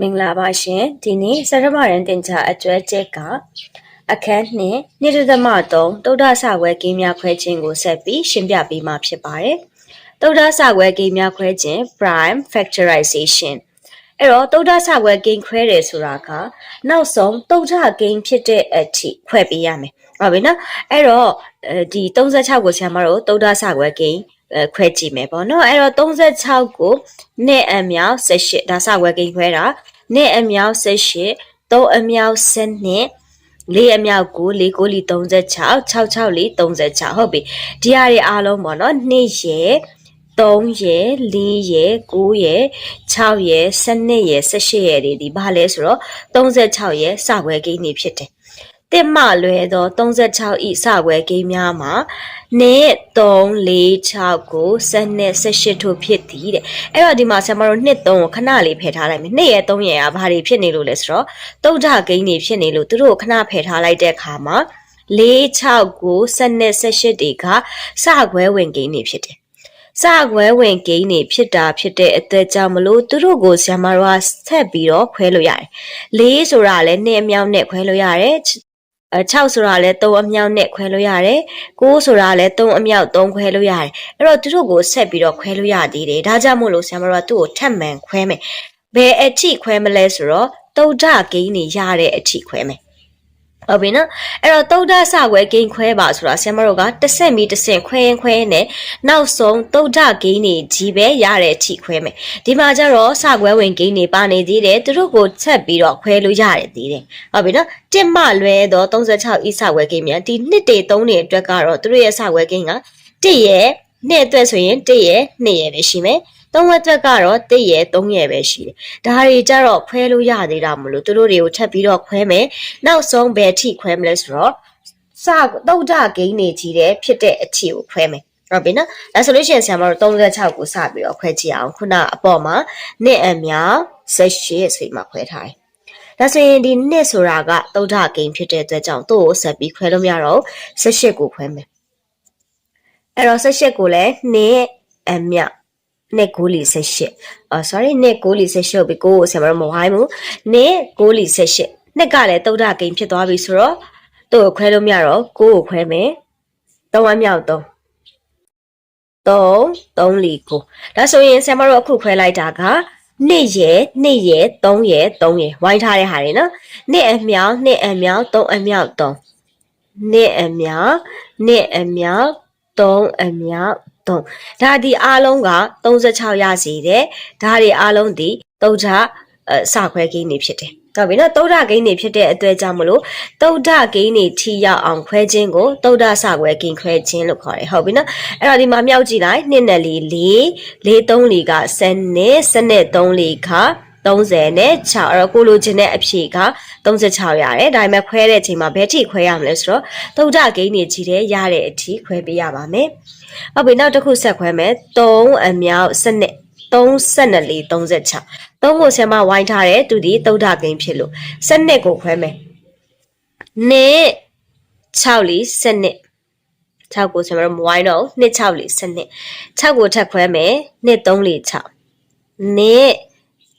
မင်္ဂလာပါရှင်ဒီနေ့စရမရန်တင်ချာအကျွဲကျက်ကအခန်းနှစ်နေ့တသမ3တုဒ္ဒဆဝဲကိန်းများခွဲခြင်းကိုဆက်ပြီးရှင်းပြပေးမှာဖြစ်ပါတယ်တုဒ္ဒဆဝဲကိန်းများခွဲခြင်း prime factorization အဲ့တော့တုဒ္ဒဆဝဲကိန်းခွဲတယ်ဆိုတာကနောက်ဆုံးတုဒ္ဒကိန်းဖြစ်တဲ့အထိခွဲပေးရမယ်ဟုတ်ပြီနော်အဲ့တော့အဲဒီ36ကိုဆရာမတို့တုဒ္ဒဆဝဲကိန်းအဲ ခွဲကြည့်မယ်ပေါ့နော်အဲ့တော့36ကိုနှစ်အမြောက်18ဒါစဝဲကိန်းခွဲတာနှစ်အမြောက်18 3အမြောက်12လေးအမြောက်9 4 9လီ36 66လီ36ဟုတ်ပြီဒီဟာတွေအားလုံးပေါ့နော်နှစ်ရဲ့3ရယ်4ရယ်9ရယ်6ရယ်12ရယ်18ရယ်တွေဒီဘာလဲဆိုတော့36ရယ်စဝဲကိန်းတွေဖြစ်တယ် တစ်မလွဲသော36ဤစဝဲကိန်းများမှာနှစ်3 4 6ကို7နဲ့18ထို့ဖြစ်သည်တဲ့အဲ့တော့ဒီမှာဆရာမတို့နှစ်3ကိုခဏလေးဖယ်ထားလိုက်မယ်နှစ်ရဲ့3ရဲ့ကဘာတွေဖြစ်နေလို့လဲဆိုတော့တုတ်ထကိန်းတွေဖြစ်နေလို့သူတို့ကိုခဏဖယ်ထားလိုက်တဲ့အခါမှာ4 6ကို7နဲ့18တွေကစခွဲဝင်ကိန်းတွေဖြစ်တယ်စခွဲဝင်ကိန်းတွေဖြစ်တာဖြစ်တဲ့အသက်ကြောင့်မလို့သူတို့ကိုဆရာမတို့ကဆက်ပြီးတော့ခွဲလို့ရတယ်။၄ဆိုတာလည်းနှစ်အမြောက်နဲ့ခွဲလို့ရတယ်။အဲ 6ဆိုတာလည်း3အမြောက်နဲ့ခွဲလို့ရတယ်။9ဆိုတာလည်း3အမြောက်3ခွဲလို့ရတယ်။အဲ့တော့သူတို့ကိုဆက်ပြီးတော့ခွဲလို့ရသေးတယ်။ဒါကြောင့်မို့လို့ဆရာမတို့ကသူ့ကိုထပ်မံခွဲမယ်။ဘယ်အထိခွဲမလဲဆိုတော့တုဒ္ဒကိန်းတွေရတဲ့အထိခွဲမယ်။ ဟုတ်ပြီနော်အဲ့တော့တုဒ္ဒဆခွဲဂိမ်းခွဲပါဆိုတာဆရာမတို့ကတစ်ဆက်မီတစ်ဆင့်ခွဲရင်ခွဲရင်နဲ့နောက်ဆုံးတုဒ္ဒဂိမ်းတွေကြီးပဲရတဲ့အထိခွဲမယ်ဒီမှာကျတော့ဆခွဲဝင်ဂိမ်းတွေပါနေသေးတယ်သူတို့ကိုချက်ပြီးတော့ခွဲလို့ရတယ်သေးတယ်ဟုတ်ပြီနော်တစ်မလွဲတော့36ဤဆခွဲဂိမ်းမြန်ဒီနှစ်တေ3တွေအတွက်ကတော့သူတို့ရဲ့ဆခွဲဂိမ်းကတစ်ရဲ့နှစ်အတွက်ဆိုရင်တစ်ရဲ့နှစ်ရဲ့ပဲရှိမယ် သုံးဝက်သက်ကတော့တစ်ရဲ့သုံးရဲ့ပဲရှိတယ်။ဒါတွေကြတော့ခွဲလို့ရသေးတာမလို့သူတို့တွေကိုထပ်ပြီးတော့ခွဲမယ်။နောက်ဆုံးဘယ်ထိခွဲမလဲဆိုတော့စတုတ်ကြဂိမ်းနေကြီးတဲ့ဖြစ်တဲ့အထိကိုခွဲမယ်။ဟုတ်ပြီနော်။ဒါဆိုလို့ရှိရင်ဆရာမတို့36ကိုစပြီးတော့ခွဲကြည့်အောင်။ခုနအပေါ်မှာနှစ်အမြောက်18ဆိုပြီးမှခွဲထားတယ်။ဒါဆိုရင်ဒီနှစ်ဆိုတာကတုတ်ထဂိမ်းဖြစ်တဲ့အတွက်ကြောင့်သူ့ကိုဆက်ပြီးခွဲလို့မရတော့18ကိုခွဲမယ်။အဲ့တော့18ကိုလည်းနှစ်အမြောက် နှစ်ကိုလီ18အော် sorry နှစ်ကိုလီ18ပြီကိုကိုဆရာမမဝိုင်းဘူးနှစ်ကိုလီ18နှစ်ကလည်းတုတ်တာကိန်းဖြစ်သွားပြီဆိုတော့သူ့ကိုခွဲလို့မရတော့ကိုကိုခွဲမယ်သုံးဝမ်းမြောက်သုံးသုံးသုံးလီကိုဒါဆိုရင်ဆရာမတို့အခုခွဲလိုက်တာကနှစ်ရဲ့နှစ်ရဲ့သုံးရဲ့သုံးရဲ့ဝိုင်းထားတဲ့ဟာတွေနော်နှစ်အမြောက်နှစ်အမြောက်သုံးအမြောက်သုံးနှစ်အမြောက်နှစ်အမြောက်သုံးအမြောက် 3ဒါဒီအားလုံးက36ရစီတဲ့ဒါတွေအားလုံးဒီတုတ်ထအစခွဲကိန်းနေဖြစ်တယ်ဟုတ်ပြီနော်တုတ်ထကိန်းနေဖြစ်တဲ့အတွက်ကြောင့်မလို့တုတ်ထကိန်းနေထိရောက်အောင်ခွဲခြင်းကိုတုတ်ထစခွဲကိန်းခွဲခြင်းလို့ခေါ်တယ်ဟုတ်ပြီနော်အဲ့တော့ဒီမှာမြောက်ကြည့်လိုက်2နဲ့4 4 4 3 4က7နဲ့7နဲ့3 4ခါ 30နဲ့6အဲ့တော့ကိုလိုချင်တဲ့အဖြေက36ရတယ်ဒါပေမဲ့ခွဲတဲ့အချိန်မှာဘယ်ထိခွဲရမလဲဆိုတော့သုဒ္ဓဂိမ်းနေကြီးတဲ့ရတဲ့အထိခွဲပေးရပါမယ်ဟုတ်ပြီနောက်တစ်ခုဆက်ခွဲမယ်3အမြောက်စနစ်32လေး36 3ကိုဆရာမဝိုင်းထားတယ်သူဒီသုဒ္ဓဂိမ်းဖြစ်လို့စနစ်ကိုခွဲမယ်နှစ်6လေးစနစ်6ကိုဆရာမမဝိုင်းတော့နှစ်6လေးစနစ်6ကိုထပ်ခွဲမယ်နှစ်3လေး6နှစ်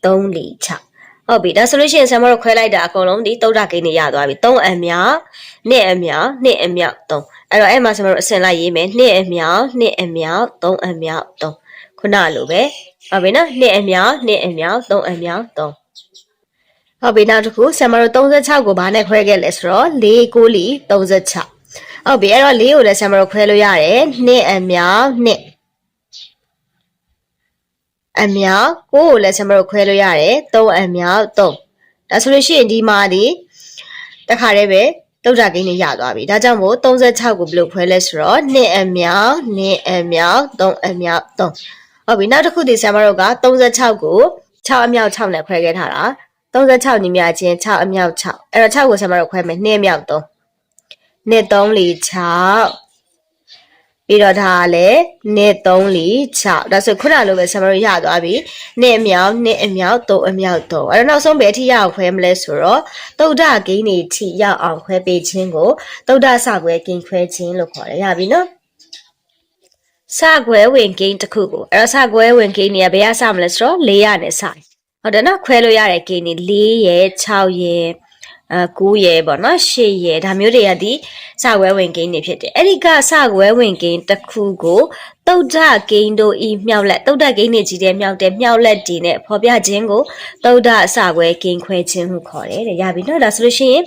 3 4 6ဟုတ်ပြီဒါဆိုလို့ရှိရင်ဆရာမတို့ခွဲလိုက်တာအကုန်လုံးဒီသုဒ္ဓဂိမ်းနေရသွားပြီ3အမြောက်2အမြောက်2အမြောက်3အဲ့တော့အဲ့မှာဆရာမတို့အစင်လိုက်ရေးမယ်2အမြောက်2အမြောက်3အမြောက်3ခုနလိုပဲဟုတ်ပြီနော်2အမြောက်2အမြောက်3အမြောက်3ဟုတ်ပြီနောက်တစ်ခုဆရာမတို့36ကိုဘာနဲ့ခွဲခဲ့လဲဆိုတော့4 9လီ36ဟုတ်ပြီအဲ့တော့4ကိုလည်းဆရာမတို့ခွဲလို့ရတယ်2အမြောက်2 အမြောက်ကိုကိုလည်းဆရာမတို့ခွဲလို့ရတယ်3အမြောက်3ဒါဆိုလို့ရှိရင်ဒီမှာဒီတခါတည်းပဲတုတ်တာကိန်းတွေရသွားပြီဒါကြောင့်မို့36ကိုဘယ်လိုခွဲလဲဆိုတော့2အမြောက်2အမြောက်3အမြောက်3ဟုတ်ပြီနောက်တစ်ခုဒီဆရာမတို့က36ကို6အမြောက်6နဲ့ခွဲခဲ့ထားတာ36ညီမချင်း6အမြောက်6အဲ့တော့6ကိုဆရာမတို့ခွဲမယ်2အမြောက်3 2 3 4 6 ပြီးတော့ဒါကလည်းနှစ်3 4 6ဒါဆိုခုနလိုပဲဆရာမတို့ရသွားပြီနှစ်အမြောက်နှစ်အမြောက်သုံးအမြောက်သုံးအဲ့တော့နောက်ဆုံးဘယ်အထိရအောင်ခွဲမလဲဆိုတော့သုဒ္ဓဂိမ်းတွေထိရောက်အောင်ခွဲပေးခြင်းကိုသုဒ္ဓစခွဲဂိမ်းခွဲခြင်းလို့ခေါ်တယ်ရပြီနော်စခွဲဝင်ဂိမ်းတစ်ခုကိုအဲ့တော့စခွဲဝင်ဂိမ်းတွေကဘယ်ရစမလဲဆိုတော့၄ရနဲ့စတယ်ဟုတ်တယ်နော်ခွဲလို့ရတဲ့ကိန်းတွေ4ရယ်6ရယ် အဲ9ရယ်ပေါ့နော်10ရယ်ဒါမျိုးတွေကဒီစဝဲဝင်ကိန်းတွေဖြစ်တယ်အဲ့ဒီကစဝဲဝင်ကိန်းတစ်ခုကိုတုတ်ဒကိန်းတို့ဤမြောက်လက်တုတ်ဒကိန်းတွေကြီးတဲ့မြောက်တဲ့မြောက်လက်ဒီနဲ့ဖော်ပြခြင်းကိုတုတ်ဒအစဝဲကိန်းခွဲခြင်းဟုခေါ်တယ်တဲ့ရပြီနော်ဒါဆိုလို့ရှိရင်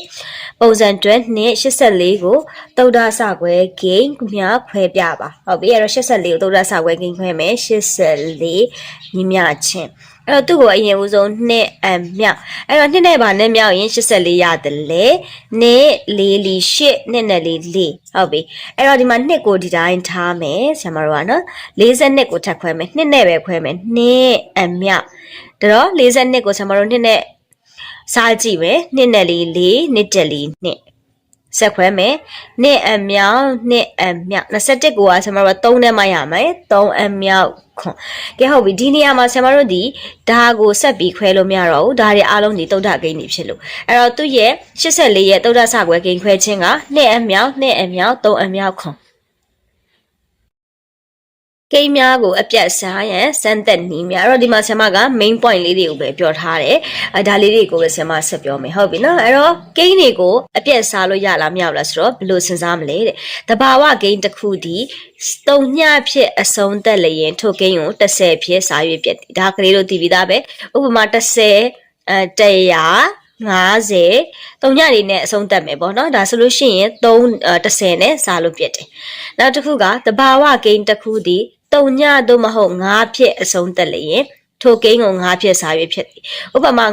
ပုံစံတွဲနဲ့84ကိုတုတ်ဒစကွဲဂိမ်းများခွဲပြပါဟုတ်ပြီအဲ့တော့84ကိုတုတ်ဒစကွဲဂိမ်းခွဲမယ်84ညီမျှချင်း အဲ့တော့သူ့ကိုအရင်ဦးဆုံးနှစ်အမြောက်အဲ့တော့နှစ်နဲ့ပါနဲ့မြောက်ရင်84ရတယ်လေနှစ်လေးလီ8နှစ်နဲ့လေး4ဟုတ်ပြီအဲ့တော့ဒီမှာနှစ်ကိုဒီတိုင်းထားမယ်ဆရာမတို့ကနော်42ကိုထပ်ခွဲမယ်နှစ်နဲ့ပဲခွဲမယ်နှစ်အမြောက်ဒါတော့42ကိုဆရာမတို့နှစ်နဲ့စားကြည့်မယ်နှစ်နဲ့လေး4နှစ်တက်လေးနှစ် ဆက်ခွဲမယ်နှစ်အမြောက်နှစ်အမြောက်21ကိုကဆရာမတို့က3နဲ့မှရမယ်3အမြောက်ခွန်ကဲဟုတ်ပြီဒီနေရာမှာဆရာမတို့ဒီဒါကိုဆက်ပြီးခွဲလို့မရတော့ဘူးဒါတွေအားလုံးဒီတုဒ္ဒဂိမ်းတွေဖြစ်လို့အဲ့တော့သူ့ရဲ့84ရဲ့တုဒ္ဒဆခွဲဂိမ်းခွဲခြင်းကနှစ်အမြောက်နှစ်အမြောက်3အမြောက်ခွန် ကိန်းများကိုအပြတ်စားရန်စမ်းသက်နည်းများအဲ့တော့ဒီမှာဆရာမက main point လေးတွေကိုပဲပြောထားတယ်အဲဒါလေးတွေကိုပဲဆရာမဆက်ပြောမယ်ဟုတ်ပြီနော်အဲ့တော့ကိန်းတွေကိုအပြတ်စားလို့ရလားမရဘူးလားဆိုတော့ဘယ်လိုစဉ်းစားမလဲတဲ့တဘာဝကိန်းတစ်ခုဒီတုံညဖြစ်အဆုံးသက်လျင်ထိုကိန်းကို30ဖြစ်စားရွေးပြက်တယ်ဒါကလေးတို့သိပြီးသားပဲဥပမာ30အဲ100 50တုံညတွေနဲ့အဆုံးသက်မယ်ပေါ့နော်ဒါဆိုလို့ရှိရင်3 30နဲ့စားလို့ပြက်တယ်နောက်တစ်ခုကတဘာဝကိန်းတစ်ခုဒီ တုံညသို့မဟုတ်9ဖြစ်အဆုံးသက်လျင်ထိုကိန်းကို9ဖြစ်စားရွေးဖြစ်တယ်ဥပမာ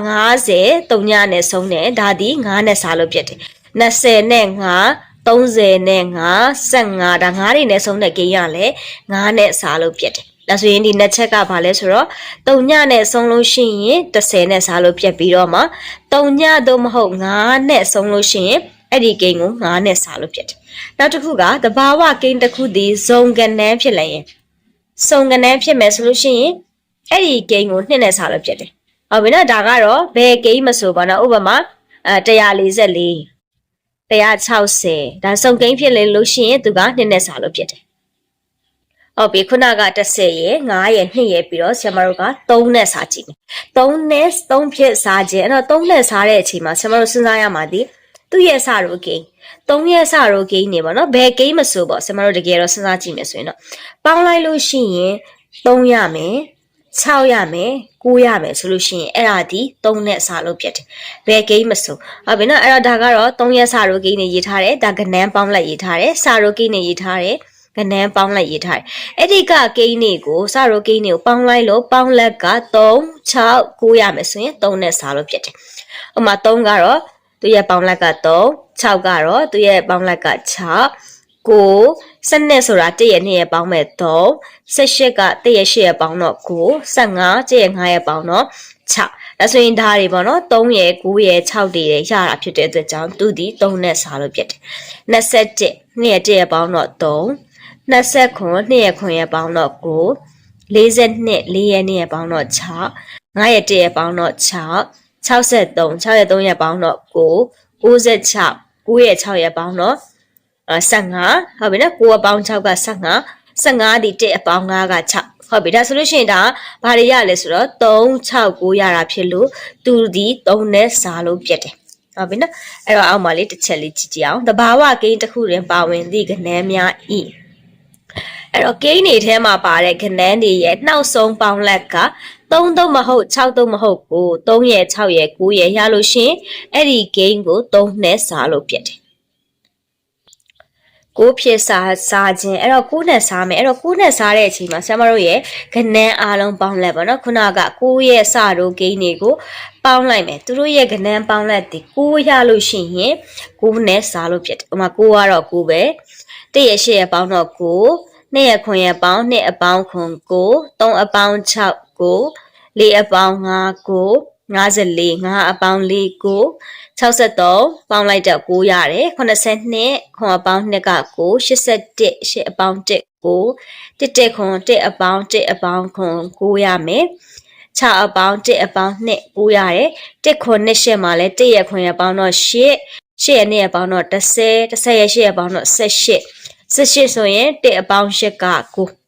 90တုံညနဲ့ဆုံးတယ်ဒါဒီ9နဲ့စားလို့ပြက်တယ်20နဲ့9 30နဲ့9 15ဒါ9တွေနဲ့ဆုံးတဲ့ကိန်းရလဲ9နဲ့စားလို့ပြက်တယ်ဒါဆိုရင်ဒီနှစ်ချက်ကဘာလဲဆိုတော့တုံညနဲ့ဆုံးလို့ရှိရင်30နဲ့စားလို့ပြက်ပြီးတော့မှတုံညသို့မဟုတ်9နဲ့ဆုံးလို့ရှိရင်အဲ့ဒီကိန်းကို9နဲ့စားလို့ပြက်တယ်နောက်တစ်ခုကတဘာဝကိန်းတစ်ခုဒီဇုံကနန်းဖြစ်လိုက်ရင် စုံကနန်းဖြစ်မယ်ဆိုလို့ရှိရင်အဲ့ဒီဂိမ်းကိုနှစ်နဲ့စားလို့ဖြစ်တယ်။ဟုတ်ပြီနော်ဒါကတော့ဘယ်ဂိမ်းမဆိုပါတော့ဥပမာအဲ144 160ဒါစုံဂိမ်းဖြစ်လေလို့ရှိရင်သူကနှစ်နဲ့စားလို့ဖြစ်တယ်။ဟုတ်ပြီခုနက30ရယ်9ရယ်2ရယ်ပြီးတော့ဆရာမတို့က3နဲ့စားကြည့်မယ်။3နဲ့3ဖြစ်စားခြင်းအဲ့တော့3နဲ့စားတဲ့အချိန်မှာဆရာမတို့စဉ်းစားရမှာဒီ သူ့ရဲ့စရိုးဂိမ်းသုံးရက်စရိုးဂိမ်းနေပါတော့ဘယ်ဂိမ်းမဆိုပေါ့ဆင်မတို့တကယ်တော့စဉ်းစားကြည့်မယ်ဆိုရင်တော့ပေါင်းလိုက်လို့ရှိရင်3ရမယ်6ရမယ်9ရမယ်ဆိုလို့ရှိရင်အဲ့ဒါဒီ3နဲ့စလို့ပြတ်တယ်ဘယ်ဂိမ်းမဆိုဟုတ်ပြီနော်အဲ့တော့ဒါကတော့3ရက်စရိုးဂိမ်းနေရေးထားတယ်ဒါကနန်းပေါင်းလိုက်ရေးထားတယ်စရိုးဂိမ်းနေရေးထားတယ်ကနန်းပေါင်းလိုက်ရေးထားတယ်အဲ့ဒီကကိန်းတွေကိုစရိုးကိန်းတွေကိုပေါင်းလိုက်လို့ပေါင်းလက်က3 6 9ရမယ်ဆိုရင်3နဲ့စားလို့ဖြစ်တယ်ဥပမာ3ကတော့ သူရဲ့ပေါင်းလက်က3 6ကတော့သူရဲ့ပေါင်းလက်က6 9 12ဆိုတာ1ရဲ့2ရဲ့ပေါင်းမဲ့3 18က1ရဲ့8ရဲ့ပေါင်းတော့9 15 1ရဲ့5ရဲ့ပေါင်းတော့6ဒါဆိုရင်ဒါတွေပေါ့နော်3ရဲ့9ရဲ့6တွေရရတာဖြစ်တဲ့အတွက်ကြောင့်သူဒီ3နဲ့စားလို့ပြတ်တယ်21 2ရဲ့1ရဲ့ပေါင်းတော့3 29 2ရဲ့9ရဲ့ပေါင်းတော့9 42 4ရဲ့2ရဲ့ပေါင်းတော့6 9ရဲ့1ရဲ့ပေါင်းတော့6 63 6ရဲ့3ရဲ့ပေါင်းတော့9 96 9ရဲ့6ရဲ့ပေါင်းတော့15ဟုတ်ပြီနော်9အပေါင်း6က15 15ဒီ1အပေါင်း9က6ဟုတ်ပြီဒါဆိုလို့ရှိရင်ဒါဘာတွေရလဲဆိုတော့3 6 9ရတာဖြစ်လို့သူဒီ3နဲ့စားလို့ပြတ်တယ်ဟုတ်ပြီနော်အဲ့တော့အောက်မှာလေးတစ်ချက်လေးကြည့်ကြည့်အောင်တဘာဝကိန်းတစ်ခုတွင်ပါဝင်သည့်ကဏ္ဍများဤအဲ့တော့ကိန်းတွေထဲမှာပါတဲ့ကဏ္ဍတွေရဲ့နှောက်ဆုံးပေါင်းလက်က 3သုံးမဟုတ်6သုံးမဟုတ်ကို3ရဲ့6ရဲ့9ရဲ့ရလို့ရှင်အဲ့ဒီ gain ကို3နဲ့စားလို့ပြတ်တယ်ကိုဖြစ်စားစားခြင်းအဲ့တော့ကိုနဲ့စားမယ်အဲ့တော့ကိုနဲ့စားတဲ့အချိန်မှာဆရာမတို့ရဲ့ခဏန်းအားလုံးပေါင်းလိုက်ပါတော့ခုနကကိုရဲ့စတို့ဂိမ်းတွေကိုပေါင်းလိုက်မယ်သူတို့ရဲ့ခဏန်းပေါင်းလိုက်ဒီကိုရလို့ရှိရင်ကိုနဲ့စားလို့ဖြစ်တယ်ဥပမာကိုကတော့ကိုပဲတည့်ရဲ့ရှေ့ရဲ့ပေါင်းတော့ကိုနှစ်ရဲ့ခွန်ရဲ့ပေါင်းနှစ်အပေါင်းခွန်ကိုသုံးအပေါင်း6 ကို၄အပေါင်း5ကို54 5အပေါင်း4ကို63ပေါင်းလိုက်တော့9ရတယ်82ခွန်အပေါင်း2က9 81 8အပေါင်း1ကို1တက်ခွန်1အပေါင်း1အပေါင်းခွန်9ရမယ်6အပေါင်း1အပေါင်း2 9ရတယ်1ခွန်2ရှစ်မှာလဲ1ရခွန်ရပေါင်းတော့8 8ရနဲ့အပေါင်းတော့30 30ရ8ရပေါင်းတော့18 18ဆိုရင်1အပေါင်း8က9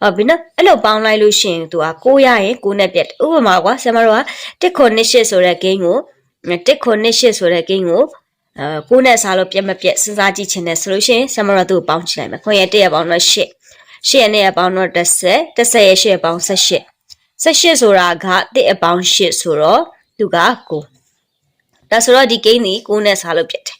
ဟုတ်ပြီနော်အဲ့လိုပေါင်းလိုက်လို့ရှိရင်သူက6ရရင်6နဲ့ပြတ်တယ်ဥပမာကွာဆရာမတို့က1ခု2ရှစ်ဆိုတဲ့ gain ကို1ခု2ရှစ်ဆိုတဲ့ gain ကိုအဲ6နဲ့စားလို့ပြတ်မပြတ်စဉ်းစားကြည့်ချင်တယ်ဆိုလို့ရှိရင်ဆရာမတို့ကသူ့ကိုပေါင်းကြည့်လိုက်မယ်ခွန်ရဲ့1ရပေါင်းတော့8 8ရဲ့နဲ့ရပေါင်းတော့30 30ရဲ့8ရပေါင်း18 18ဆိုတာက1အပေါင်း8ဆိုတော့သူက9ဒါဆိုတော့ဒီ gain ကြီး9နဲ့စားလို့ပြတ်တယ်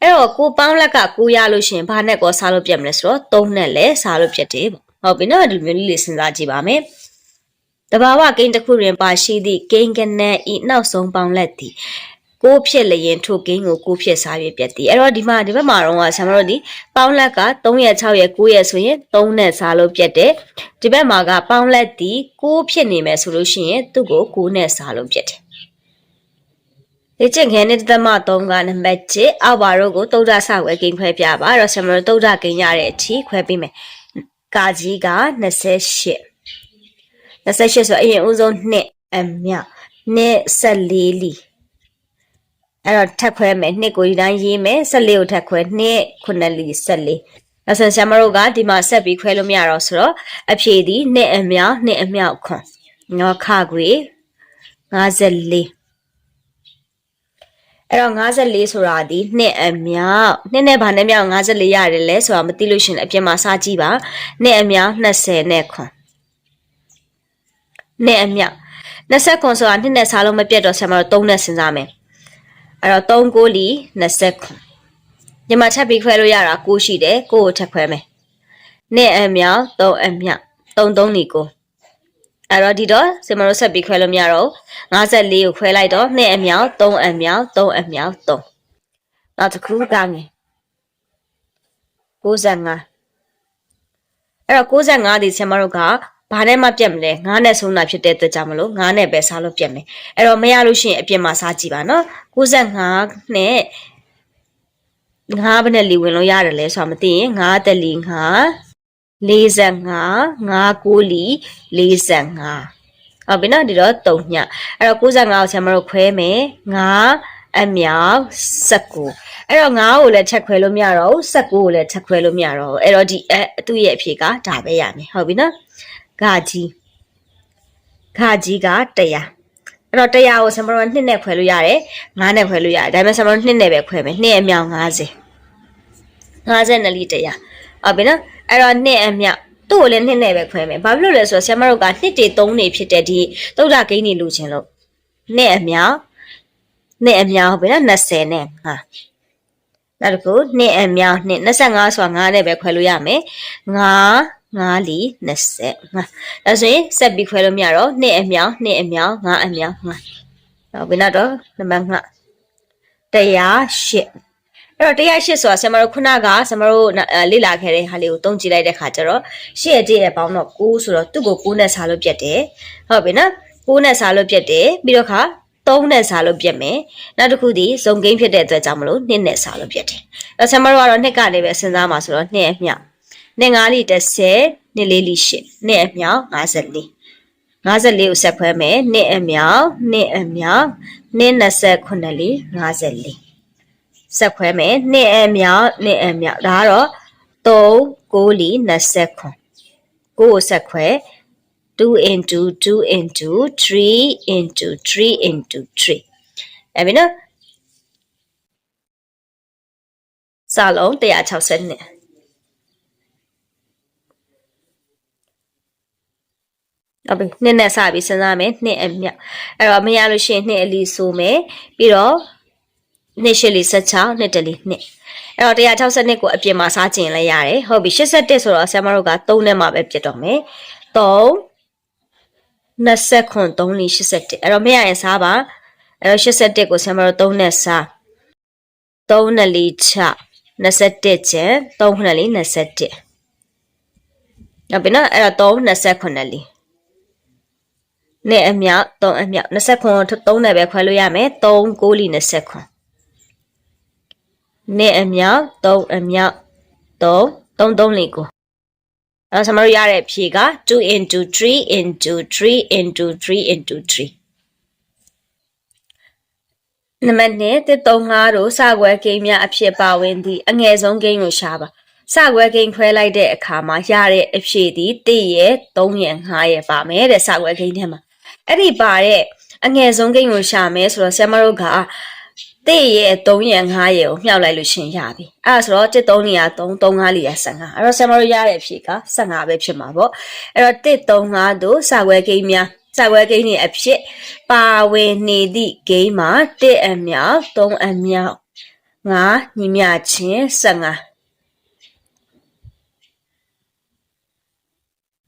အဲ့တော့ကိုပေါင်းလက်က9ရလို့ရှိရင်ဘာနဲ့ကောစားလို့ပြတ်မလဲဆိုတော့3နဲ့လည်းစားလို့ပြတ်တယ်ပေါ့ ဟုတ်ပြီနော်ဒီမျိုးလေးလေးစဉ်းစားကြည့်ပါမယ်တဘာဝကိန်းတစ်ခုတွင်ပါရှိသည့်ကိန်းကနက်ဤနောက်ဆုံးပေါင်းလက်သည်ကိုဖြစ်လျင်ထိုကိန်းကိုကိုဖြစ်စားရပြတ်သည်အဲ့တော့ဒီမှာဒီဘက်မှာတော့ဆရာမတို့ဒီပေါင်းလက်က3ရက်6ရက်9ရက်ဆိုရင်3နဲ့စားလို့ပြတ်တယ်ဒီဘက်မှာကပေါင်းလက်သည်ကိုဖြစ်နေမယ်ဆိုလို့ရှိရင်သူ့ကို9နဲ့စားလို့ပြတ်တယ်လေ့ကျင့်ခန်းနဲ့သမ3ကနံပါတ်7အောက်ပါတို့ကိုတုဒ္ဒဆဝဲကိန်းခွဲပြပါအဲ့တော့ဆရာမတို့တုဒ္ဒကိန်းရတဲ့အထိခွဲပေးမယ် ကာကြီးက28 28ဆိုအရင်ဦးဆုံးနှစ်အမြောက်နှစ်14လီအဲ့တော့ထပ်ခွဲမယ်နှစ်ကိုဒီတိုင်းရေးမယ်14ကိုထပ်ခွဲနှစ်9လီ14အဲ့ဆိုဆရာမတို့ကဒီမှာဆက်ပြီးခွဲလို့မရတော့ဆိုတော့အဖြေဒီနှစ်အမြောက်နှစ်အမြောက်ခွန်ငေါခခွေ54 အဲ့တော့54ဆိုတာဒီနှစ်အမြောက်နှစ်နဲ့ဗာနဲ့မြောက်54ရတယ်လဲဆိုတာမသိလို့ရှရင်အပြင်မှာစာကြည့်ပါနှစ်အမြောက်20နဲ့ခွန်နှစ်အမြောက်20ခွန်ဆိုတာနှစ်နဲ့စားလုံးမပြတ်တော့ဆရာမတို့3နဲ့စဉ်းစားမယ်အဲ့တော့3ကိုလီ20ခွန်ညီမချက်ပြီးခွဲလို့ရတာ9ရှိတယ်9ကိုထပ်ခွဲမယ်နှစ်အမြောက်3အမြောက်3 3လီ9 အဲ့တော့ဒီတော့စင်မတို့ဆက်ပြီးခွဲလို့မရတော့54ကိုခွဲလိုက်တော့2အမြောက်3အမြောက်3အမြောက်3နောက်တစ်ခုကငယ်65အဲ့တော့65ဒီစင်မတို့ကဘာနဲ့မှပြတ်မလဲ9နဲ့ဆုံးတာဖြစ်တဲ့အတွက်ကြောင့်မလို့9နဲ့ပဲစားလို့ပြတ်မယ်အဲ့တော့မရလို့ရှိရင်အပြင်မှာစားကြည့်ပါနော်65နဲ့9ဘယ်နဲ့လီဝင်လို့ရတယ်လဲဆိုတာမသိရင်9တက်လီ9 45 5ကိုလီ45ဟုတ်ပြီနော်ဒီတော့3ညအဲ့တော့65ကိုဆရာမတို့ခွဲမယ်5အမြောက်19အဲ့တော့9ကိုလည်းချက်ခွဲလို့မရတော့ဘူး19ကိုလည်းချက်ခွဲလို့မရတော့ဘူးအဲ့တော့ဒီအသူ့ရဲ့အဖြေကဒါပဲရမယ်ဟုတ်ပြီနော်ဂါကြီးဂါကြီးက100အဲ့တော့100ကိုဆရာမတို့2နဲ့ခွဲလို့ရတယ်9နဲ့ခွဲလို့ရတယ်ဒါပေမဲ့ဆရာမတို့2နဲ့ပဲခွဲမယ်2အမြောက်50 50နဲ့လီ100ဟုတ်ပြီနော် အဲ့တော့နှစ်အမြောက်သူ့ကိုလည်းနှစ်နဲ့ပဲခွဲမယ်ဘာဖြစ်လို့လဲဆိုတော့ဆရာမတို့ကနှစ်တွေသုံးနေဖြစ်တဲ့ဒီသုဒ္ဓဂိမ်းနေလို့ခြင်းလို့နှစ်အမြောက်နှစ်အမြောက်ဟုတ်ပြီနော်20နဲ့ဟာနောက်တစ်ခုနှစ်အမြောက်နှစ်25ဆိုတာ9နဲ့ပဲခွဲလို့ရမယ်9 9လီ20ဟာဒါဆိုရင်ဆက်ပြီးခွဲလို့မရတော့နှစ်အမြောက်နှစ်အမြောက်9အမြောက်9ဟုတ်ပြီနောက်တော့နံပါတ်5 108 အဲ့တော့108ဆိုတာဆရာမတို့ခုနကဆရာမတို့လေ့လာခဲ့တဲ့ဟာလေးကိုတုံးကြည့်လိုက်တဲ့ခါကျတော့ရှေ့ရဲ့တည့်ရဲ့ပေါင်းတော့9ဆိုတော့သူ့ကို9နဲ့စားလို့ပြတ်တယ်ဟုတ်ပြီနော်9နဲ့စားလို့ပြတ်တယ်ပြီးတော့ခါ3နဲ့စားလို့ပြတ်မယ်နောက်တစ်ခုဒီဇုံကိန်းဖြစ်တဲ့အတွက်ကြောင့်မလို့2နဲ့စားလို့ပြတ်တယ်အဲ့ဆရာမတို့ကတော့2ကနေပဲစဉ်းစားမှာဆိုတော့2အမြောက်2 5လီ30 2 4လီ8 2အမြောက်54 54ကိုဆက်ခွဲမယ်2အမြောက်2အမြောက်2 29လီ54 ဆက်ခွဲမယ်နှစ်အမြောက်နှစ်အမြောက်ဒါကတော့3 9လီ20ခွန်9ကိုဆက်ခွဲ2 into 2 into 3 into 3 into 3အဲ့ပြီနော်စာလုံး160နှစ်ဟုတ်ပြီနှစ်နဲ့စပြီးစဉ်းစားမယ်နှစ်အမြောက်အဲ့တော့မရလို့ရှိရင်နှစ်အလီဆိုမယ်ပြီးတော့ နှစ်ရှစ်လီ16နှစ်တလီနှစ်အဲ့တော့162ကိုအပြင်မှာစားကျင်လဲရတယ်ဟုတ်ပြီ81ဆိုတော့ဆရာမတို့က3နဲ့မှပဲပြတ်တော့မယ်3 20ခွန်3လီ81အဲ့တော့မရရင်စားပါအဲ့တော့81ကိုဆရာမတို့3နဲ့စား3နဲ့လီချ21ကျန်3ခုနဲ့လီ21ဟုတ်ပြီနော်အဲ့တော့3 29လီနဲ့အမြောက်3အမြောက်20ခွန်3နဲ့ပဲခွဲလို့ရမယ်3 9လီ20ခွ န်နှစ်အမြောက်3အမြောက်3 3 3လေးကိုအဲဆမတို့ရတဲ့ဖြေက2 into 3 into 3 into 3 into 3နံပါတ်1 3 5တို့စာခွဲကိန်းများအဖြစ်ပါဝင်သည့်အငယ်ဆုံးကိန်းကိုရှာပါစကွဲကိန်းခွဲလိုက်တဲ့အခါမှာရတဲ့အဖြေဒီ1ရဲ့3ရဲ့5ရဲ့ပါမယ်တဲ့စကွဲကိန်းထဲမှာအဲ့ဒီပါတဲ့အငယ်ဆုံးကိန်းကိုရှာမယ်ဆိုတော့ဆရာမတို့က 1ရဲ့3ရဲ့5ရဲ့ကိုမြှောက်လိုက်လို့ရှရင်ရပြီအဲ့ဒါဆိုတော့1 3နေရ3 3 5လေးရ15အဲ့တော့ဆရာမတို့ရတဲ့အဖြေက15ပဲဖြစ်မှာပေါ့အဲ့တော့1 3 5တို့စကွဲကိန်းများစကွဲကိန်းတွေအဖြစ်ပါဝင်နေသည့်ဂိမ်းမှာ1အမြောက်3အမြောက်5ညီမျှချင်း15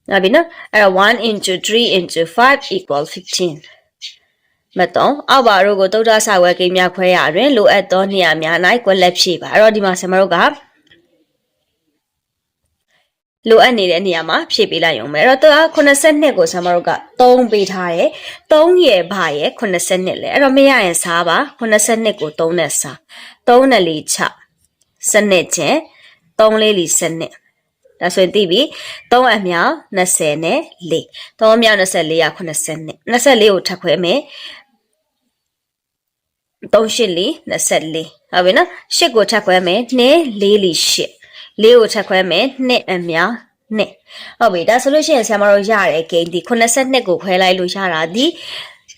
နော်ပြီနော်အဲ့တော့1 into 3 into 5 equal 15 မတော့အောက်ပါတို့ကိုတုဒ္ဒဆဝဲကိန်းများခွဲရတွင်လိုအပ်သောနေရာများ၌ကွက်လက်ဖြည့်ပါအဲ့တော့ဒီမှာဆမတို့ကလိုအပ်နေတဲ့နေရာမှာဖြည့်ပေးလိုက်ရုံပဲအဲ့တော့သူက82ကိုဆမတို့က3ပေးထားတယ်3ရဲ့ဘာရဲ့82လဲအဲ့တော့မရရင်စားပါ82ကို3နဲ့စား3နဲ့လေး6စနစ်ချင်း3လေးလီစနစ်ဒါဆိုရင်သိပြီ3အမြောက်20နဲ့4 3အမြောက်24ရ80နဲ့24ကိုထပ်ခွဲမယ် 3ရှစ်လီ24ဟုတ်ပြီနော်8ကိုထပ်ခွဲမယ်2 4လီ8 4ကိုထပ်ခွဲမယ်2အမြောက်2ဟုတ်ပြီဒါဆိုလို့ရှိရင်ဆရာမတို့ရတဲ့ဂိမ်းဒီ82ကိုခွဲလိုက်လို့ရတာဒီ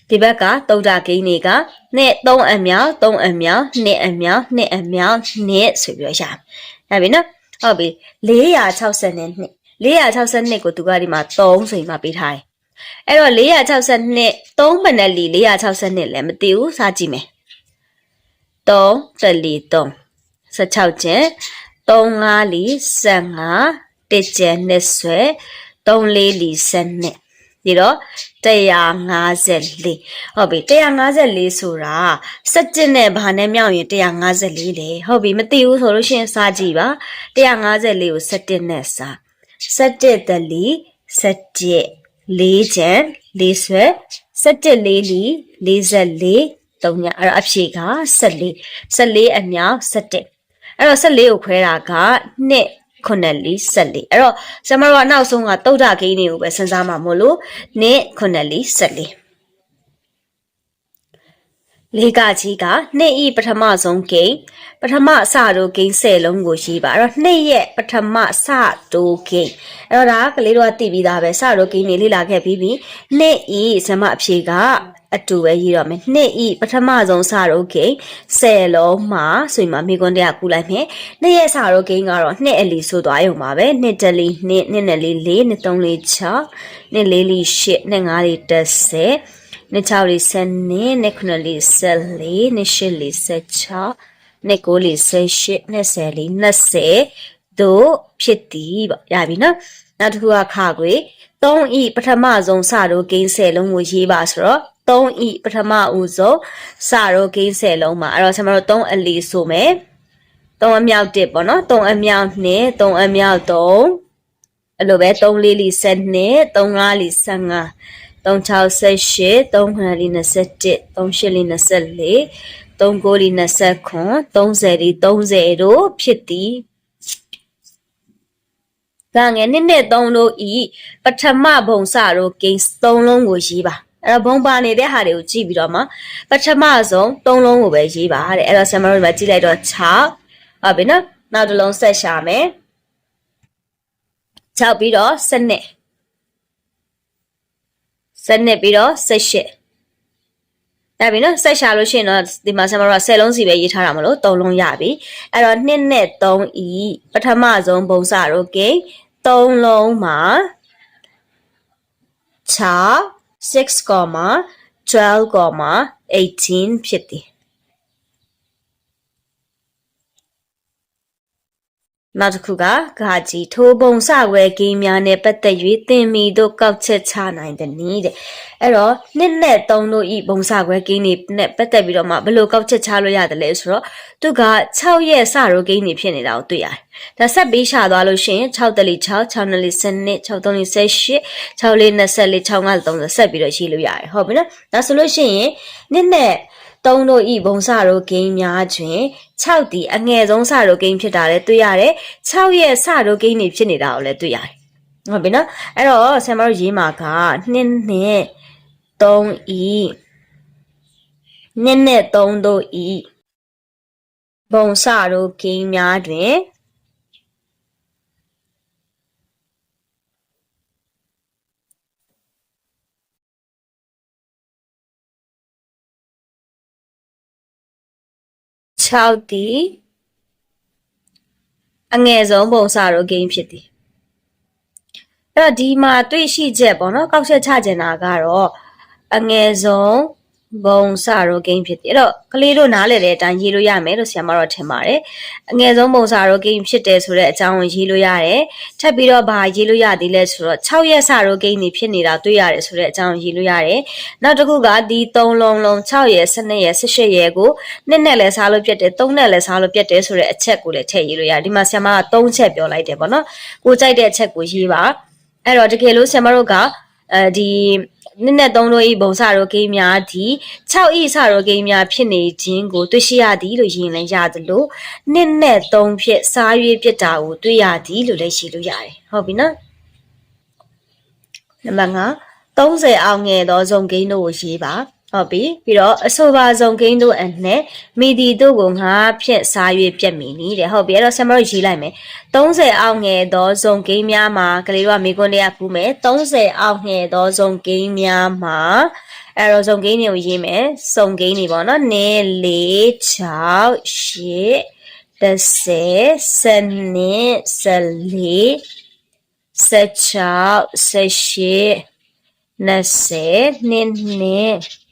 ဒီဘက်ကသုဒ္ဓဂိမ်းတွေကနဲ့3အမြောက်3အမြောက်2အမြောက်2အမြောက်2ဆိုပြီးတော့ရမယ်ဟုတ်ပြီနော်ဟုတ်ပြီ462 462ကိုသူကဒီမှာ3ဆိုရင်မှပေးထားတယ်အဲ့တော့462 3ဘယ်နဲ့လီ462လဲမသိဘူးစကြည့်မယ် 3တလီ3 16ကျန်3 5လီ15တစ်ကျန်နဲ့ဆွဲ3လေးလီ7နဲ့ဒီတော့154ဟုတ်ပြီ154ဆိုတာ17နဲ့ဘာနဲ့မြောက်ရင်154လေဟုတ်ပြီမသိဘူးဆိုလို့ရှိရင်စားကြည့်ပါ154ကို17နဲ့စား17တလီ17လေးချံလေးဆွဲ17လေးလီ44 တုံညာအဲ့တော့အဖြေက14 14အမြောက်17အဲ့တော့14ကိုခွဲတာက2ခုနှစ်လီဆက်လီအဲ့တော့ဆမတော်ကနောက်ဆုံးကတုတ်တာဂိမ်းတွေကိုပဲစဉ်းစားမှာမို့လို့နှစ်ခုနှစ်လီဆက်လီလေးကကြီးကနှစ်ဤပထမဆုံးဂိမ်းပထမအစတို့ဂိမ်း10လုံးကိုရေးပါအဲ့တော့နှစ်ရဲ့ပထမစတို့ဂိမ်းအဲ့တော့ဒါကလေးတို့ကသိပြီးသားပဲစတို့ဂိမ်းနေလေ့လာခဲ့ပြီးပြီနှစ်ဤဇမအဖြေက အတူပဲရေးတော့မယ်နှစ်ဤပထမဆုံးစတော့ဂိမ်း10လုံးမှာဆိုရင်မမိကွန်းတရားကူလိုက်မယ်နှစ်ရဲ့စတော့ဂိမ်းကတော့နှစ်အလီဆိုသွားရုံပါပဲနှစ်တလီနှစ်နှစ်နဲ့လေးလေးနှစ်သုံးလေး6နှစ်လေးလေး8နှစ်5လေး10နှစ်6လေး7နှစ်နှစ်9လေး14နှစ်8လေး16နှစ်9လေး18နှစ်10လေး20တို့ဖြစ်သည်ပေါ့ရပြီနော်နောက်တစ်ခုကခါခွေ3ဤပထမဆုံးစတော့ဂိမ်း10လုံးကိုရေးပါဆိုတော့ 3ဤပထမဦးဆုံးစတော့ဂိမ်း10လုံးမှာအဲ့တော့ကျွန်တော်တို့3အလီဆိုမယ်3အမြောက်1ပေါ့နော်3အမြောက်2 3အမြောက်3အဲ့လိုပဲ3လေးလီ7 3 5လီ15 36 38 39လီ21 38လီ24 39လီ29 30လီ30တို့ဖြစ်သည်ကငယ်နှစ်နဲ့3တို့ဤပထမဘုံစတို့ဂိမ်း3လုံးကိုရေးပါ အဲ့တော့ဘုံပါနေတဲ့ဟာတွေကိုကြည့်ပြီးတော့မှပထမဆုံး3လုံးကိုပဲရေးပါတဲ့အဲ့တော့ဆမ်မတို့ကကြည့်လိုက်တော့6ဟုတ်ပြီနော်နောက်တစ်လုံးဆက်ရှာမယ်6ပြီးတော့စနစ်စနစ်ပြီးတော့ဆက်ရှစ်ဒါပြီနော်ဆက်ရှာလို့ရှိရင်တော့ဒီမှာဆမ်မတို့က10လုံးစီပဲရေးထားတာမလို့3လုံးရပြီအဲ့တော့2နဲ့3ဤပထမဆုံးဘုံစတော့ကိ3လုံးမှာ6 6,12,18 ဖြစ်သည် နောက်တစ်ခုကဂါကြီးထိုးပုံစဝဲဂိမ်းများနဲ့ပတ်သက်၍သင်မီတို့ကောက်ချက်ချနိုင်တဲ့နည်းတဲ့အဲ့တော့နှစ်နဲ့သုံးတို့ဤပုံစဝဲဂိမ်းတွေနဲ့ပတ်သက်ပြီးတော့မှဘယ်လိုကောက်ချက်ချလို့ရတယ်လဲဆိုတော့သူက6ရက်စရိုးဂိမ်းတွေဖြစ်နေတာကိုတွေ့ရတယ်ဒါဆက်ပြီးရှာသွားလို့ရှိရင်6တလီ6 6နလီ7 6 3လီ18 6လေး24 6 5 30ဆက်ပြီးတော့ရေးလို့ရတယ်ဟုတ်ပြီနော်ဒါဆိုလို့ရှိရင်နှစ်နဲ့ သုံးတို့ဤဘုံစတို့ဂိမ်းများတွင်6ဒီအငယ်ဆုံးစတို့ဂိမ်းဖြစ်တာလည်းတွေ့ရတယ်6ရဲ့စတို့ဂိမ်းတွေဖြစ်နေတာကိုလည်းတွေ့ရတယ်ဟုတ်ပြီနော်အဲ့တော့ဆရာမတို့ရေးမှာက2နဲ့3ဤ2နဲ့3တို့ဤဘုံစတို့ဂိမ်းများတွင် 6ဒီအငယ်ဆုံးပုံစတော့ gain ဖြစ်သည်အဲ့တော့ဒီမှာတွေ့ရှိချက်ပေါ့နော်ကောက်ချက်ချကျင်တာကတော့အငယ်ဆုံး ဘုံစရော gain ဖြစ်တယ်အဲ့တော့ကလေးတို့နားလည်တဲ့အတိုင်းရေးလို့ရမယ်လို့ဆရာမတော့ထင်ပါတယ်အငယ်ဆုံးဘုံစရော gain ဖြစ်တယ်ဆိုတဲ့အကြောင်းကိုရေးလို့ရတယ်ထပ်ပြီးတော့ဘာရေးလို့ရသေးလဲဆိုတော့6ရက်စရော gain နေဖြစ်နေတာတွေ့ရတယ်ဆိုတဲ့အကြောင်းရေးလို့ရတယ်နောက်တစ်ခုကဒီ3လုံးလုံး6ရက်12ရက်18ရက်ကိုနှစ်နဲ့လည်းစားလို့ပြတ်တယ်3နဲ့လည်းစားလို့ပြတ်တယ်ဆိုတဲ့အချက်ကိုလည်းထည့်ရေးလို့ရတယ်ဒီမှာဆရာမက3ချက်ပြောလိုက်တယ်ပေါ့နော်ကိုကြိုက်တဲ့အချက်ကိုရေးပါအဲ့တော့တကယ်လို့ဆရာမတို့ကအဲဒီ နစ်နဲ့သုံးတို့ဤဘုံစရောဂိမ်းများသည်6ဤစရောဂိမ်းများဖြစ်နေခြင်းကိုတွေ့ရှိရသည်လို့ယင်လည်းရသလိုနစ်နဲ့သုံးဖြစ်စားရွေးပြစ်တာကိုတွေ့ရသည်လို့လည်းရှိလို့ရတယ်ဟုတ်ပြီနော်နံပါတ်5 30အောင်ငယ်သောဇုံကိန်းတို့ကိုရေးပါ ဟုတ်ပြီပြီးတော့အဆိုပါဇုံကိန်းတို့အနဲ့မိဒီတို့ကိုငါဖြင့်စား၍ပြက်မီနီတဲ့ဟုတ်ပြီအဲ့တော့ဆမ်မတို့ရေးလိုက်မယ်30အောင်ငယ်သောဇုံကိန်းများမှာကလေးတို့ကမိကွန်းလေးကပူးမယ်30အောင်ငယ်သောဇုံကိန်းများမှာအဲ့တော့ဇုံကိန်းတွေကိုရေးမယ်ဇုံကိန်းတွေပေါ့နော်1 4 6 8 10 12 14 16 18 20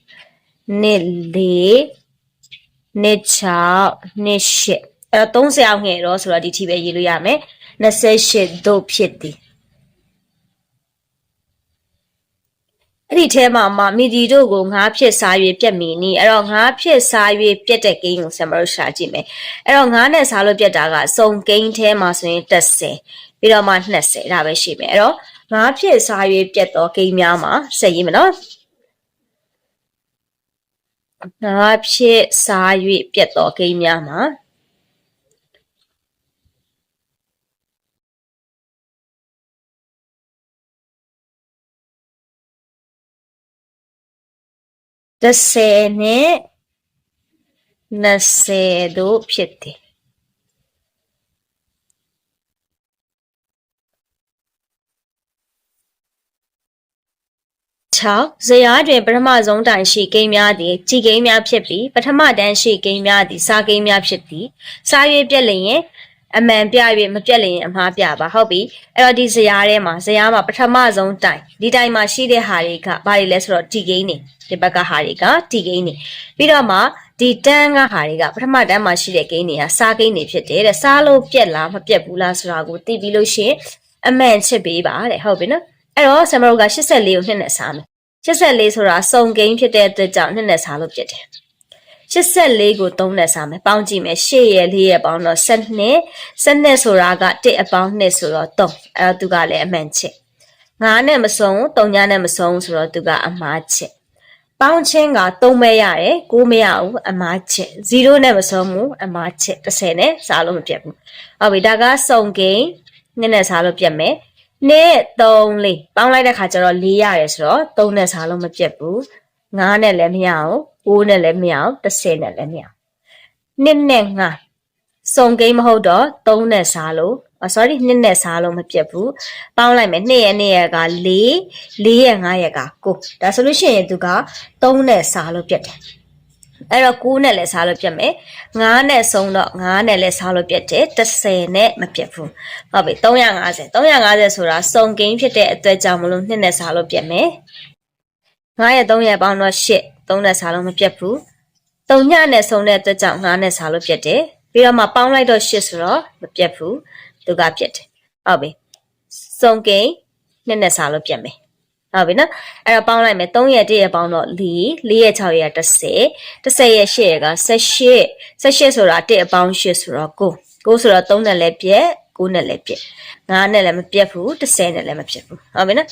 နှစ်နှစ်နှစ်လေးနှစ်6နှစ်8အဲ့တော့30အောင်ငယ်တော့ဆိုတော့ဒီထိပဲရေးလို့ရမယ်28တို့ဖြစ်သည်အဲ့ဒီထဲမှာမှမိဒီတို့ကိုငါးဖြစ်စား၍ပြက်မီနီအဲ့တော့ငါးဖြစ်စား၍ပြက်တဲ့ကိန်းကိုဆမ်မတို့ရှာကြည့်မယ်အဲ့တော့ငါးနဲ့စားလို့ပြက်တာကစုံကိန်းထဲမှာဆိုရင်30ပြီးတော့မှ20ဒါပဲရှိမယ်အဲ့တော့ငါးဖြစ်စား၍ပြက်တော့ကိန်းများမှာဆက်ရေးမယ်နော် ငါးဖြစ်စား၍ပြက်တော်ကိန်းများမှာ30နဲ့20တို့ဖြစ်တယ် 6ဇယားတွင်ပထမဆုံးတိုင်ရှိကိန်းများသည်ကြည်ကိန်းများဖြစ်ပြီးပထမတန်းရှိကိန်းများသည်စားကိန်းများဖြစ်သည်စား၍ပြက်လျင်အမှန်ပြ၍မပြက်လျင်အမှားပြပါဟုတ်ပြီအဲ့တော့ဒီဇယားထဲမှာဇယားမှာပထမဆုံးတိုင်ဒီတိုင်မှာရှိတဲ့ဟာတွေကဘာတွေလဲဆိုတော့ဒီကိန်းနေဒီဘက်ကဟာတွေကဒီကိန်းနေပြီးတော့မှဒီတန်းကဟာတွေကပထမတန်းမှာရှိတဲ့ကိန်းတွေကစားကိန်းတွေဖြစ်တယ်တဲ့စားလို့ပြက်လားမပြက်ဘူးလားဆိုတာကိုသိပြီးလို့ရှိရင်အမှန်ချစ်ပေးပါတဲ့ဟုတ်ပြီနော် အဲ့တော့ဆမ်မရိုက84ကိုနှစ်နဲ့စားမယ်84ဆိုတာစုံကိန်းဖြစ်တဲ့အတွက်ကြောင့်နှစ်နဲ့စားလို့ဖြစ်တယ်84ကို3နဲ့စားမယ်ပေါင်းကြည့်မယ်8ရဲ့4ရဲ့ပေါင်းတော့12 12ဆိုတာက1အပေါင်း2ဆိုတော့3အဲ့တော့သူကလည်းအမှန်ချစ်9နဲ့မစုံ3ညနဲ့မစုံဆိုတော့သူကအမှားချစ်ပေါင်းချင်းက3ပဲရတယ်9မရဘူးအမှားချစ်0နဲ့မစုံဘူးအမှားချစ်30နဲ့စားလို့မပြတ်ဘူးဟုတ်ပြီဒါကစုံကိန်းနှစ်နဲ့စားလို့ပြတ်မယ် နဲ့3လေးပေါင်းလိုက်တဲ့ခါကျတော့4ရတယ်ဆိုတော့3နဲ့စားလို့မပြတ်ဘူး9နဲ့လည်းမရအောင်9နဲ့လည်းမရအောင်10နဲ့လည်းမရအောင်နှစ်နဲ့9စုံကိန်းမဟုတ်တော့3နဲ့စားလို့ sorry နှစ်နဲ့စားလို့မပြတ်ဘူးပေါင်းလိုက်မယ်2ရဲ့2ရဲ့က4 4ရဲ့5ရဲ့က9ဒါဆိုလို့ရှိရင်သူက3နဲ့စားလို့ပြတ်တယ် အဲ့တော့9နဲ့လည်းစားလို့ပြတ်မယ်9နဲ့ဆုံးတော့9နဲ့လည်းစားလို့ပြတ်တယ်30နဲ့မပြတ်ဘူးဟုတ်ပြီ350 350ဆိုတာစုံကိန်းဖြစ်တဲ့အတွက်ကြောင့်မလို့2နဲ့စားလို့ပြတ်မယ်9ရဲ့3ရဲ့ပေါင်းတော့8 3နဲ့စားလို့မပြတ်ဘူး3ညနဲ့ဆုံးတဲ့အတွက်ကြောင့်9နဲ့စားလို့ပြတ်တယ်ပြီးတော့မှပေါင်းလိုက်တော့8ဆိုတော့မပြတ်ဘူးသူကပြတ်တယ်ဟုတ်ပြီစုံကိန်း2နဲ့စားလို့ပြတ်မယ် ဟုတ်ပြီနော်အဲ့တော့ပေါင်းလိုက်မယ်3ရက်1ရက်ပေါင်းတော့4 4ရက်6ရက်30 30ရက်8ရက်က18 18ဆိုတာ1အပေါင်း8ဆိုတော့9 9ဆိုတော့3နဲ့လည်းပြက်9နဲ့လည်းပြက်9နဲ့လည်းမပြက်ဘူး30နဲ့လည်းမပြက်ဘူးဟုတ်ပြီနော်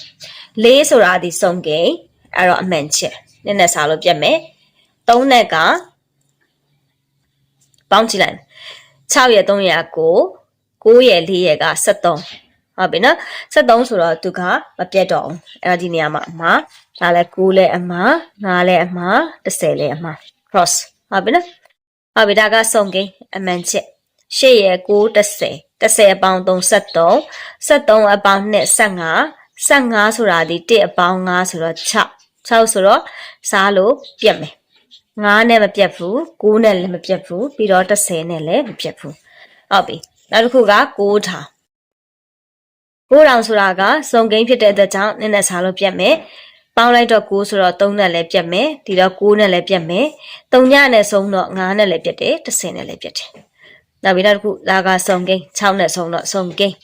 4ဆိုတာဒီစုံကိန်းအဲ့တော့အမှန်ချက်နည်းနည်းစားလို့ပြက်မယ်3နဲ့ကပေါင်းကြည့်လိုက်6ရက်3ရက်က9 9ရက်4ရက်က73 ဟုတ်ပြီနော်73ဆိုတော့သူကမပြတ်တော့ဘူးအဲ့တော့ဒီနေရာမှာအမှားဒါလည်း9လဲအမှား9လဲအမှား10လဲအမှား cross ဟုတ်ပြီနော်ဟုတ်ပြီဒါကစုံကိန်းအမှန်ချက်8ရဲ့9 10 10အပေါင်း33 73အပေါင်း2 15 15ဆိုတာဒီ1အပေါင်း5ဆိုတော့6 6ဆိုတော့စားလို့ပြတ်မယ်9နဲ့မပြတ်ဘူး9နဲ့လည်းမပြတ်ဘူးပြီးတော့30နဲ့လည်းမပြတ်ဘူးဟုတ်ပြီနောက်တစ်ခုက6ထောင် 6ထောင်ဆိုတာကစုံကိန်းဖြစ်တဲ့အတွက်ကြောင့်နည်းနည်းစားလို့ပြတ်မယ်ပေါင်းလိုက်တော့9ဆိုတော့3နဲ့လည်းပြတ်မယ်ဒီတော့9နဲ့လည်းပြတ်မယ်3ညနဲ့ဆုံးတော့9နဲ့လည်းပြတ်တယ်30နဲ့လည်းပြတ်တယ်နောက်ပြီးတော့တစ်ခုဒါကစုံကိန်း6နဲ့ဆုံးတော့စုံကိန်း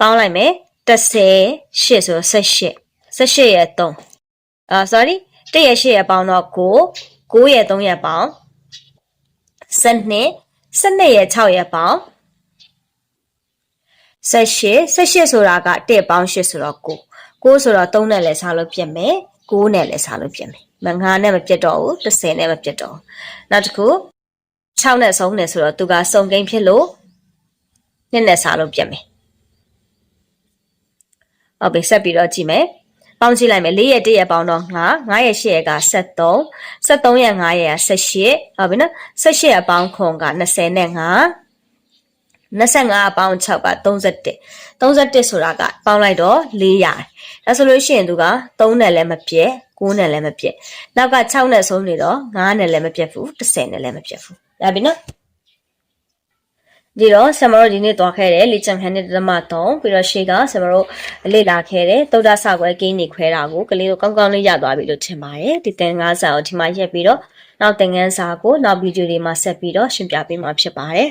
ပေါင်းလိုက်မယ်30 8ဆိုတော့18 18ရဲ့3အာ sorry 1ရဲ့8ရဲ့ပေါင်းတော့9 9ရဲ့3ရဲ့ပေါင်း12 12ရဲ့6ရဲ့ပေါင်း 18 18ဆိုတာက1ပေါင်း8ဆိုတော့9 9ဆိုတော့3နဲ့လည်းစားလို့ပြည့်မယ်9နဲ့လည်းစားလို့ပြည့်မယ်မ9နဲ့မပြတ်တော့ဘူး30နဲ့မပြတ်တော့ဘူးနောက်တစ်ခု6နဲ့ဆုံးတယ်ဆိုတော့သူကစုံကိန်းဖြစ်လို့နှစ်နဲ့စားလို့ပြည့်မယ်ဟုတ်ပြီဆက်ပြီးတော့ကြည့်မယ်ပေါင်းကြည့်လိုက်မယ်4ရဲ့1ရဲ့ပေါင်းတော့9 9ရဲ့8ရဲ့က73 73ရဲ့9ရဲ့က18ဟုတ်ပြီနော်18ရဲ့ပေါင်းခွန်က20နဲ့9 25အပေါင်း6က31 31ဆိုတာကပေါင်းလိုက်တော့400ဒါဆိုလို့ရှိရင်သူက3နဲ့လည်းမပြည့်9နဲ့လည်းမပြည့်နောက်က6နဲ့ဆုံးနေတော့9နဲ့လည်းမပြည့်ဘူး10နဲ့လည်းမပြည့်ဘူးရပြီနော်ဒီတော့ဆမတို့ဒီနေ့သွားခဲ့တယ်လေ့ကျင့်ခန်းနဲ့တမ3ပြီးတော့ရှေ့ကဆမတို့လေ့လာခဲ့တယ်သုဒ္ဓဆာကွဲကင်းနေခွဲတာကိုကလေးတို့ကောင်းကောင်းလေးရသွားပြီလို့ထင်ပါတယ်ဒီသင်္ကန်းစာကိုဒီမှာရက်ပြီးတော့နောက်သင်္ကန်းစာကိုနောက်ဗီဒီယိုတွေမှာဆက်ပြီးတော့ရှင်းပြပေးမှာဖြစ်ပါတယ်